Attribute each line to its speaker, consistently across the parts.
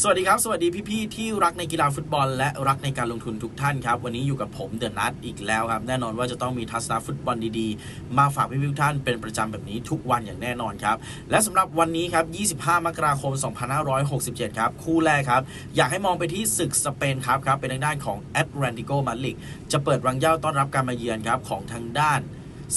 Speaker 1: สวัสดีครับ สวัสดีพี่ๆที่รักในกีฬาฟุตบอล และรักในการลงทุนทุกท่านครับ วันนี้อยู่กับผมเดอะนัทอีกแล้วครับ แน่นอนว่าจะต้องมีทัศนฟุตบอลดีๆ มาฝากพี่ๆทุกท่านเป็นประจำแบบนี้ทุกวันอย่างแน่นอนครับ และสำหรับวันนี้ครับ 25 มกราคม 2567 ครับ คู่แรกครับ อยากให้มองไปที่ศึกสเปนครับครับเป็นทางด้านของแอตแลนติโกมาดริดจะเปิดรังเย่าต้อนรับการมาเยือนครับของทางด้าน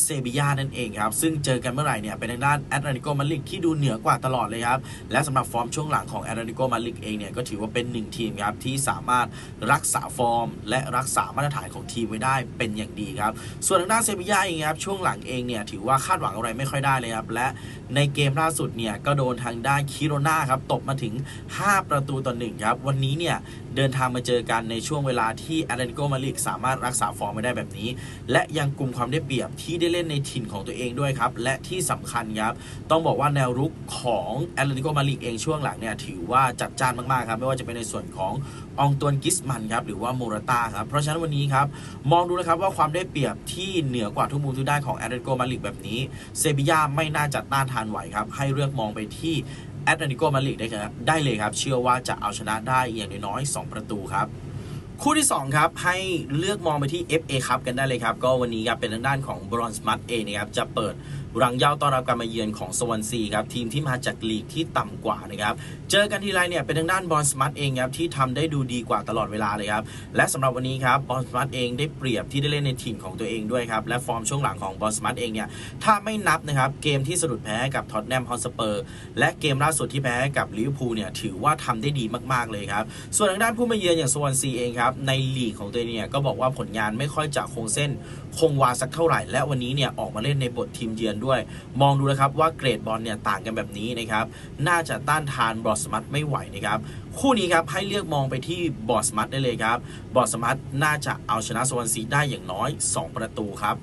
Speaker 1: เซบียานั่นเองครับ ซึ่งเจอกันเมื่อไหร่เนี่ยเป็นทางด้านแอตเลติโกมาลิกที่ดูเหนือกว่าตลอดเลยครับ และสำหรับฟอร์มช่วงหลังของแอตเลติโกมาลิกเองเนี่ยก็ถือว่าเป็นหนึ่งทีมครับที่สามารถรักษาฟอร์ม และรักษามาตรฐานของทีมไว้ได้เป็นอย่างดีครับ ส่วนทางด้านเซบียาเองครับช่วงหลังเองเนี่ยถือว่าคาดหวังอะไรไม่ค่อยได้เลยครับและ ในเกมล่าสุดเนี่ยก็โดนทางด้านคิโรนาครับตบมาถึง 5 ประตูต่อหนึ่งครับ วันนี้เนี่ยเดินทางมาเจอกันในช่วงเวลาที่อตเลติโกมาดริดสามารถรักษาฟอร์มไว้ได้แบบนี้ และยังกลุ่มความได้เปรียบที่ได้เล่นในถิ่นของตัวเองด้วยครับ และที่สำคัญครับ ต้องบอกว่าแนวรุกของอตเลติโกมาดริดเองช่วงหลังเนี่ยถือว่าจัดจ้านมากๆครับไม่ว่าจะเป็นในส่วนขององตวนกิสมันครับหรือว่าโมราตาครับเพราะฉะนั้นวันนี้ครับมองดูนะครับว่าความได้เปรียบที่เหนือกว่าทุกมุมทุกด้านของอตเลติโกมาดริดแบบนี้เซบียาไม่น่าจะต้านทานไหวครับ ให้เลือกมองไปที่แอตเลติโกมาดริดได้ครับได้เลยครับ เชื่อว่าจะเอาชนะได้อย่างน้อยๆ2ประตูครับ คู่ที่ 2 ครับ ให้เลือกมองไปที่ FA ครับกันได้เลยครับ ก็วันนี้ครับเป็นทางด้านของบรอนส์มัตเอนะครับจะเปิด รังเย่าต้อนรับการมาเยือนของสวอนซีครับทีมที่มาจากลีกที่ต่ำกว่านะครับเจอกันทีไรเนี่ยเป็นทางด้านบอลสมัตเองครับที่ทำได้ดูดีกว่าตลอดเวลาเลยครับและสำหรับวันนี้ครับบอลสมัตเองได้เปรียบที่ได้เล่นในถิ่นของตัวเองด้วยครับและฟอร์มช่วงหลังของบอลสมัตเองเนี่ยถ้าไม่นับนะครับเกมที่สะดุดแพ้กับท็อตแนมฮอตสเปอร์และเกมล่าสุดที่แพ้กับลิเวอร์พูลเนี่ยถือว่าทำได้ดีมากๆเลยครับส่วนทางด้านผู้มาเยือนอย่างสวอนซีเองครับในลีกของตัวเองเนี่ยก็บอกว่าผลงานไม่ค่อยจะคงเส้นคงวาสักเท่าไหร่ และวันนี้เนี่ยออกมาเล่นในบททีมเยือนด้วยมองดูนะครับว่าเกรดบอลเนี่ยต่างกันแบบนี้นะครับ น่าจะต้านทานบอสมัตไม่ไหวนะครับ คู่นี้ครับให้เลือกมองไปที่บอสมัตได้เลยครับ บอสมัตน่าจะเอาชนะสวอนซีได้อย่างน้อย 2 ประตูครับ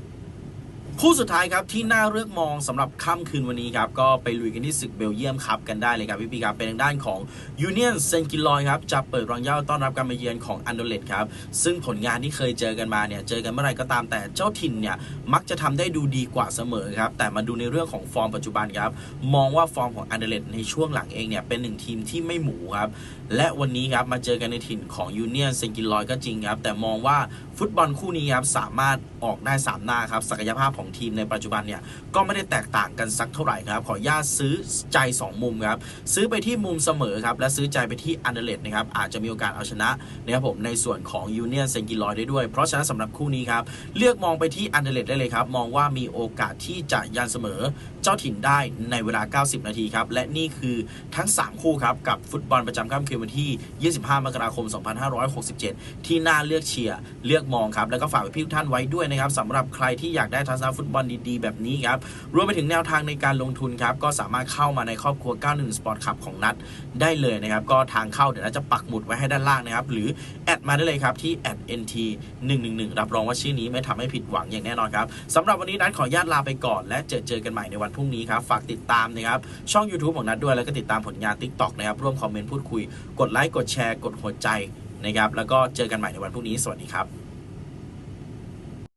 Speaker 1: คู่สุดท้ายครับที่น่าเลือกมองสำหรับค่ำคืนวันนี้ครับ ก็ไปลุยกันที่ศึกเบลเยียมครับกันได้เลยครับพี่ปีครับ เป็นทางด้านของยูเนียนเซนกิลอยครับ จะเปิดรังเย่าต้อนรับการมาเยือนของอันโดเลตครับ ซึ่งผลงานที่เคยเจอกันมาเนี่ย เจอกันเมื่อไรก็ตามแต่เจ้าถิ่นเนี่ย มักจะทำได้ดูดีกว่าเสมอครับ แต่มาดูในเรื่องของฟอร์มปัจจุบันครับ มองว่าฟอร์มของอันเดเลตในช่วงหลังเองเนี่ยเป็นหนึ่งทีมที่ไม่หมูครับและวันนี้ครับมาเจอกันในถิ่นของยูเนียนเซนกิลอยก็จริงครับแต่มองว่าฟุตบอลคู่นี้ครับสามารถออกได้สามหน้าครับศักยภาพของทีมในปัจจุบันเนี่ยก็ไม่ได้แตกต่างกันสักเท่าไหร่ครับ ขออนุญาตซื้อใจ 2 มุมครับ ซื้อไปที่มุมเสมอครับ และซื้อใจไปที่อันเดเลตนะครับอาจจะมีโอกาสเอาชนะนะครับผมในส่วนของยูเนียนเซนกิลอยได้ด้วย เพราะฉะนั้นสำหรับคู่นี้ครับ เลือกมองไปที่อันเดเลตได้เลยครับ มองว่ามีโอกาสที่จะยันเสมอเจ้าถิ่นได้ในเวลา 90 นาทีครับและนี่คือทั้ง 3 คู่ครับกับฟุตบอลประจำค่ำคืนวันที่ 25 มกราคม 2567 ที่น่าเลือกเชียร์เลือกมองครับแล้วก็ฝากไว้พี่ทุกท่านไว้ด้วยนะครับสำหรับใครที่อยากได้ทัศนฟุตบอลดีๆ แบบนี้ครับ รวมไปถึงแนวทางในการลงทุนครับ ก็สามารถเข้ามาในครอบครัว 91 Sport Club ของนัดได้เลยนะครับ ก็ทางเข้าเดี๋ยวเราจะปักหมุดไว้ให้ด้านล่างนะครับ หรือแอดมาได้เลยครับที่ @nt 111รับรองว่าชื่อนี้ไม่ทำให้ผิดหวังอย่างแน่นอนครับสำหรับวันนี้นัดขออนุญาตลาไปก่อน และเจอเจอกันใหม่ในวันพรุ่งนี้ครับฝากติดตามนะครับช่อง YouTube ของนัดด้วยแล้วก็ติดตามผลงาน TikTok นะครับร่วมคอมเมนต์พูดคุยกดไลค์กดแชร์กดหัวใจนะครับแล้วก็เจอกันใหม่ในวันพรุ่งนี้สวัสดีครับ